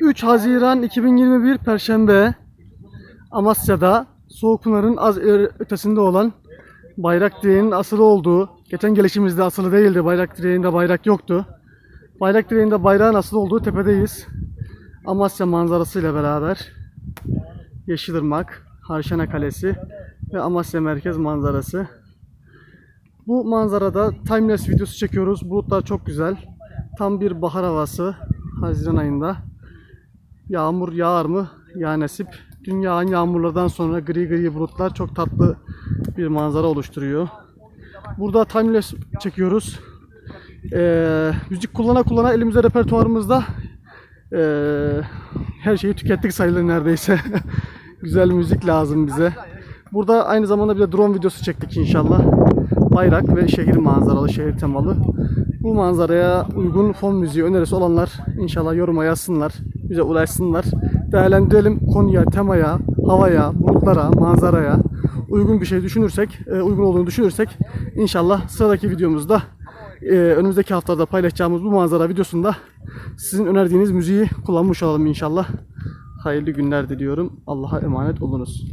3 Haziran 2021 Perşembe Amasya'da Soğukpınar'ın az ötesinde olan bayrak direğinin asılı olduğu, geçen gelişimizde asılı değildi, bayrak direğinde bayrak yoktu. Bayrak direğinde bayrağın asılı olduğu tepedeyiz. Amasya manzarasıyla beraber Yeşilırmak, Harşana Kalesi ve Amasya Merkez manzarası. Bu manzarada timelapse videosu çekiyoruz. Bulutlar çok güzel. Tam bir bahar havası Haziran ayında. Yağmur yağar mı? Ya nasip. Dün yağan yağmurlardan sonra gri gri bulutlar çok tatlı bir manzara oluşturuyor. Burada timelapse çekiyoruz. Ee, müzik kullana kullana elimizde repertuarımızda ee, her şeyi tükettik sayılır neredeyse. Güzel müzik lazım bize. Burada aynı zamanda bir de drone videosu çektik inşallah. Bayrak ve şehir manzaralı, şehir temalı. Bu manzaraya uygun fon müziği önerisi olanlar inşallah yoruma yazsınlar, bize ulaşsınlar. Değerlendirelim konuya, temaya, havaya, bulutlara, manzaraya uygun bir şey düşünürsek, e, uygun olduğunu düşünürsek inşallah sıradaki videomuzda e, önümüzdeki haftada paylaşacağımız bu manzara videosunda sizin önerdiğiniz müziği kullanmış olalım inşallah. Hayırlı günler diliyorum. Allah'a emanet olunuz.